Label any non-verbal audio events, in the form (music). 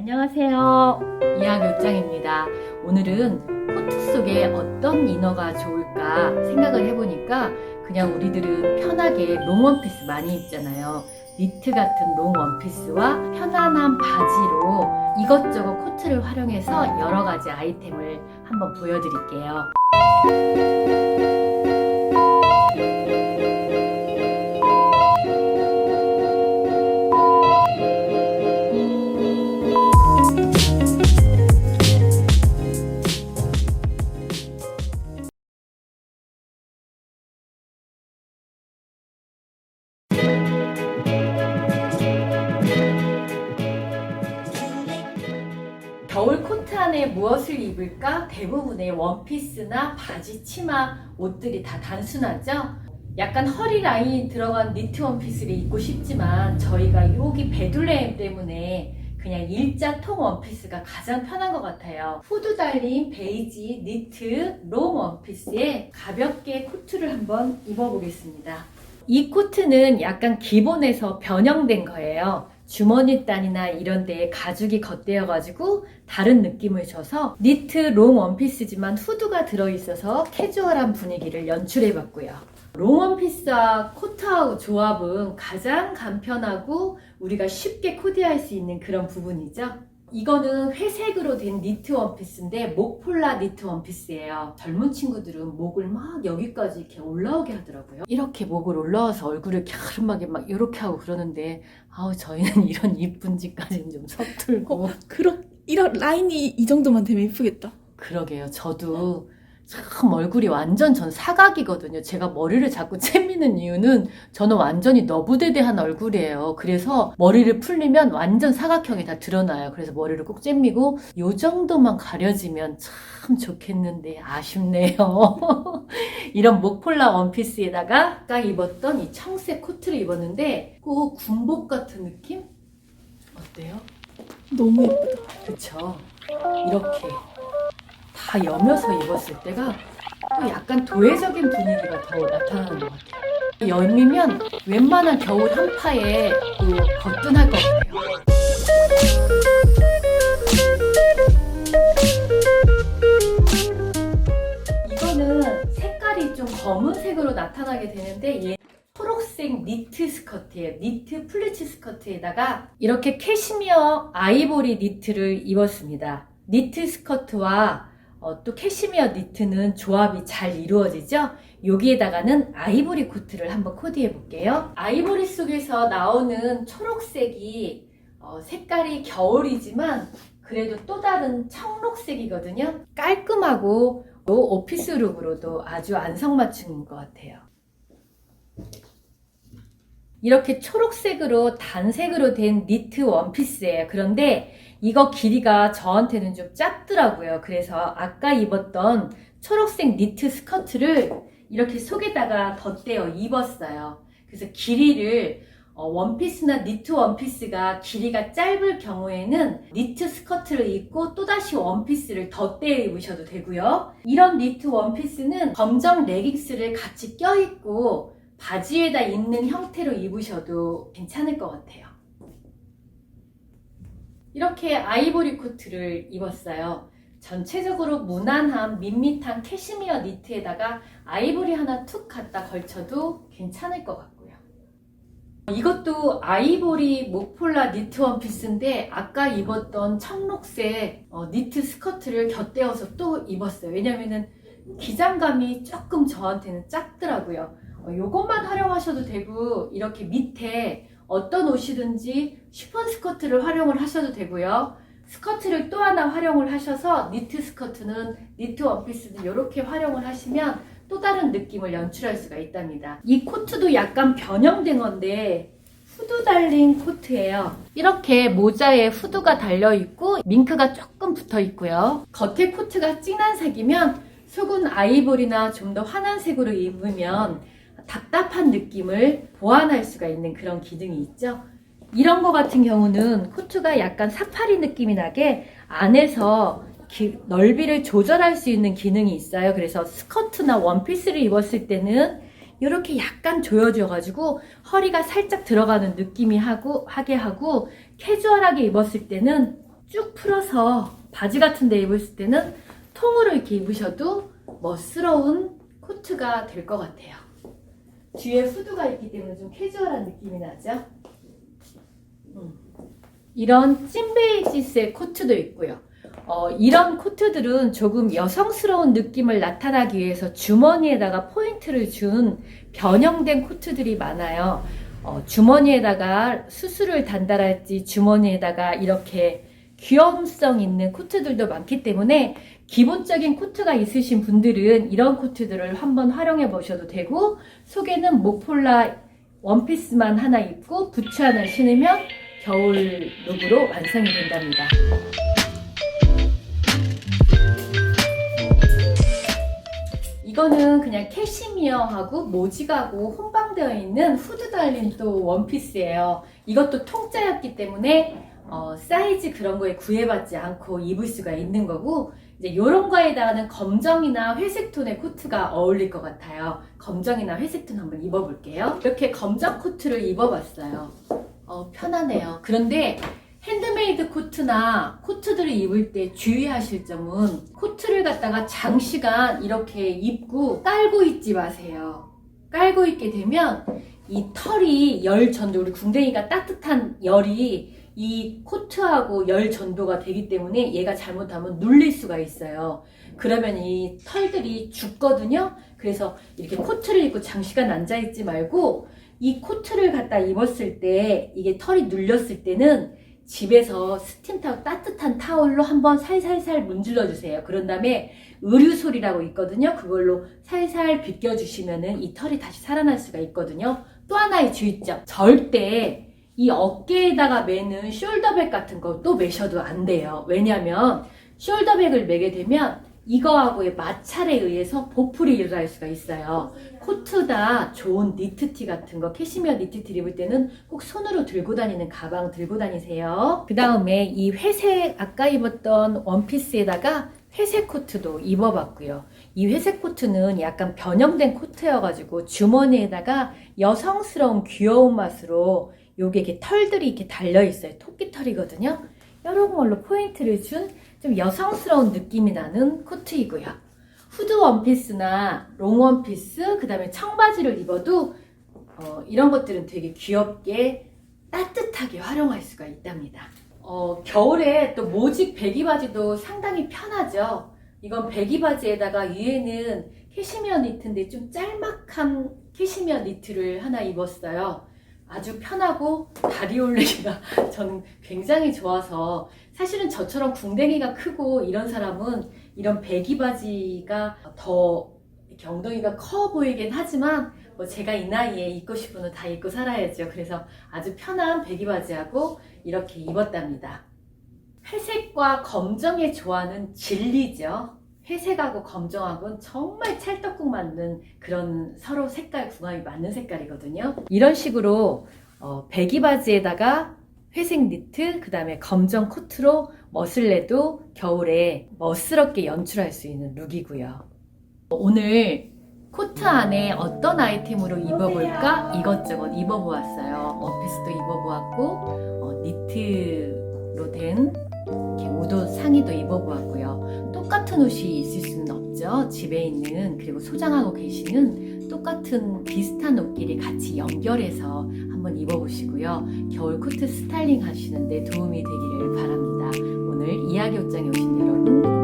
안녕하세요. 이하교장입니다. 오늘은 코트 속에 어떤 이너가 좋을까 생각을 해보니까 그냥 우리들은 편하게 롱 원피스 많이 입잖아요. 니트 같은 롱 원피스와 편안한 바지로 이것저것 코트를 활용해서 여러 가지 아이템을 한번 보여드릴게요. 안에 무엇을 입을까? 대부분의 원피스나 바지, 치마, 옷들이 다 단순하죠? 약간 허리 라인이 들어간 니트 원피스를 입고 싶지만 저희가 여기 베둘레헴 때문에 그냥 일자 통 원피스가 가장 편한 것 같아요. 후드 달린 베이지 니트 롱 원피스에 가볍게 코트를 한번 입어보겠습니다. 이 코트는 약간 기본에서 변형된 거예요. 주머니 단이나 이런 데에 가죽이 겉대어가지고 다른 느낌을 줘서 니트 롱 원피스지만 후드가 들어있어서 캐주얼한 분위기를 연출해봤고요. 롱 원피스와 코트하고 조합은 가장 간편하고 우리가 쉽게 코디할 수 있는 그런 부분이죠. 이거는 회색으로 된 니트 원피스인데 목폴라 니트 원피스예요. 젊은 친구들은 목을 막 여기까지 이렇게 올라오게 하더라고요. 이렇게 목을 올라와서 얼굴을 갸름하게 막 이렇게 하고 그러는데 아우 저희는 (laughs) 이런 이쁜 짓까지는 좀 서툴고 어, 그렇 이런 라인이 이 정도만 되면 예쁘겠다. 그러게요. 저도 참 얼굴이 완전 전 사각이거든요. 제가 머리를 자꾸 (laughs) 채미는 이유는 저는 완전히 너부대대한 얼굴이에요. 그래서 머리를 풀리면 완전 사각형이 다 드러나요. 그래서 머리를 꼭 잼미고 요 정도만 가려지면 참 좋겠는데 아쉽네요. (laughs) 이런 목폴라 원피스에다가 아까 입었던 이 청색 코트를 입었는데 꼭 군복 같은 느낌? 어때요? 너무 예쁘다. 그쵸. 이렇게 다 여며서 입었을 때가 또 약간 도회적인 분위기가 더 나타나는 것 같아요. 여미면 웬만한 겨울 한파에 또 거뜬할 것 같아요. 이거는 색깔이 좀 검은색으로 나타나게 되는데 얘 초록색 니트 스커트예요. 니트 플리츠 스커트에다가 이렇게 캐시미어 아이보리 니트를 입었습니다. 니트 스커트와 어, 또 캐시미어 니트는 조합이 잘 이루어지죠? 여기에다가는 아이보리 코트를 한번 코디해 볼게요. 아이보리 속에서 나오는 초록색이 어, 색깔이 겨울이지만 그래도 또 다른 청록색이거든요. 깔끔하고 또 오피스 룩으로도 아주 안성맞춤인 것 같아요. 이렇게 초록색으로 단색으로 된 니트 원피스예요. 그런데 이거 길이가 저한테는 좀 짧더라고요. 그래서 아까 입었던 초록색 니트 스커트를 이렇게 속에다가 덧대어 입었어요. 그래서 길이를 어, 원피스나 니트 원피스가 길이가 짧을 경우에는 니트 스커트를 입고 또다시 원피스를 덧대어 입으셔도 되고요. 이런 니트 원피스는 검정 레깅스를 같이 껴입고 바지에다 입는 형태로 입으셔도 괜찮을 것 같아요. 이렇게 아이보리 코트를 입었어요. 전체적으로 무난한 밋밋한 캐시미어 니트에다가 아이보리 하나 툭 갖다 걸쳐도 괜찮을 것 같고요. 이것도 아이보리 목폴라 니트 원피스인데 아까 입었던 청록색 어, 니트 스커트를 곁대어서 또 입었어요. 왜냐면은 기장감이 조금 저한테는 작더라고요. 어, 요것만 활용하셔도 되고 이렇게 밑에 어떤 옷이든지 슈퍼 스커트를 활용을 하셔도 되고요. 스커트를 또 하나 활용을 하셔서 니트 스커트는 니트 원피스는 이렇게 활용을 하시면 또 다른 느낌을 연출할 수가 있답니다. 이 코트도 약간 변형된 건데 후드 달린 코트예요. 이렇게 모자에 후드가 달려 있고 밍크가 조금 붙어 있고요. 겉에 코트가 진한 색이면 속은 아이보리나 좀 더 환한 색으로 입으면 답답한 느낌을 보완할 수가 있는 그런 기능이 있죠. 이런 거 같은 경우는 코트가 약간 사파리 느낌이 나게 안에서 기- 넓이를 조절할 수 있는 기능이 있어요. 그래서 스커트나 원피스를 입었을 때는 이렇게 약간 조여져가지고 허리가 살짝 들어가는 느낌이 하고 하게 하고 캐주얼하게 입었을 때는 쭉 풀어서 바지 같은 데 입었을 때는 통으로 이렇게 입으셔도 멋스러운 코트가 될 것 같아요. 뒤에 후드가 있기 때문에 좀 캐주얼한 느낌이 나죠? 음. 이런 찐 베이지스의 코트도 있고요. 어, 이런 코트들은 조금 여성스러운 느낌을 나타나기 위해서 주머니에다가 포인트를 준 변형된 코트들이 많아요. 어, 주머니에다가 수수를 단달할지 주머니에다가 이렇게 귀염성 있는 코트들도 많기 때문에 기본적인 코트가 있으신 분들은 이런 코트들을 한번 활용해 보셔도 되고 속에는 목폴라 원피스만 하나 입고 부츠 하나 신으면 겨울 룩으로 완성이 된답니다. 이거는 그냥 캐시미어하고 모직하고 혼방되어 있는 후드 달린 또 원피스예요. 이것도 통짜였기 때문에 어, 사이즈 그런 거에 구애받지 않고 입을 수가 있는 거고 이제 이런 거에다가는 검정이나 회색 톤의 코트가 어울릴 것 같아요. 검정이나 회색 톤 한번 입어볼게요. 이렇게 검정 코트를 입어봤어요. 어, 편하네요. 그런데 핸드메이드 코트나 코트들을 입을 때 주의하실 점은 코트를 갖다가 장시간 이렇게 입고 깔고 있지 마세요. 깔고 있게 되면 이 털이 열 전도, 우리 궁뎅이가 따뜻한 열이 이 코트하고 열 전도가 되기 때문에 얘가 잘못하면 눌릴 수가 있어요. 그러면 이 털들이 죽거든요. 그래서 이렇게 코트를 입고 장시간 앉아있지 말고 이 코트를 갖다 입었을 때 이게 털이 눌렸을 때는 집에서 스팀 타올 따뜻한 타올로 한번 살살살 문질러 주세요. 그런 다음에 의류솔이라고 있거든요. 그걸로 살살 비껴 주시면은 이 털이 다시 살아날 수가 있거든요. 또 하나의 주의점. 절대 이 어깨에다가 매는 숄더백 같은 거 또 매셔도 안 돼요. 왜냐면 숄더백을 매게 되면 이거하고의 마찰에 의해서 보풀이 일어날 수가 있어요. 코트다 좋은 니트티 같은 거 캐시미어 니트티 입을 때는 꼭 손으로 들고 다니는 가방 들고 다니세요. 그 다음에 이 회색 아까 입었던 원피스에다가 회색 코트도 입어봤고요. 이 회색 코트는 약간 변형된 코트여가지고 주머니에다가 여성스러운 귀여운 맛으로 요게 이렇게 털들이 이렇게 달려 있어요. 토끼 털이거든요. 이런 걸로 포인트를 준 좀 여성스러운 느낌이 나는 코트이고요. 후드 원피스나 롱 원피스, 그 다음에 청바지를 입어도 어, 이런 것들은 되게 귀엽게 따뜻하게 활용할 수가 있답니다. 어, 겨울에 또 모직 배기 바지도 상당히 편하죠. 이건 배기 바지에다가 위에는 캐시미어 니트인데 좀 짤막한 캐시미어 니트를 하나 입었어요. 아주 편하고 다리 올리기가 (laughs) 저는 굉장히 좋아서 사실은 저처럼 궁뎅이가 크고 이런 사람은 이런 배기 바지가 더 엉덩이가 커 보이긴 하지만 뭐 제가 이 나이에 입고 싶은 옷다 입고 살아야죠. 그래서 아주 편한 배기 바지하고 이렇게 입었답니다. 회색과 검정의 조화는 진리죠. 회색하고 검정하고는 정말 찰떡궁 맞는 그런 서로 색깔 궁합이 맞는 색깔이거든요. 이런 식으로 어, 배기 바지에다가 회색 니트, 그 다음에 검정 코트로 멋을 내도 겨울에 멋스럽게 연출할 수 있는 룩이고요. 오늘 코트 안에 어떤 아이템으로 입어볼까 이것저것 입어보았어요. 원피스도 입어보았고 어, 니트로 된 이렇게 우도 상의도 입어보았고요. 똑같은 옷이 있을 수는 없죠. 집에 있는 그리고 소장하고 계시는 똑같은 비슷한 옷끼리 같이 연결해서 한번 입어보시고요. 겨울 코트 스타일링 하시는데 도움이 되기를 바랍니다. 오늘 이야기 옷장에 오신 여러분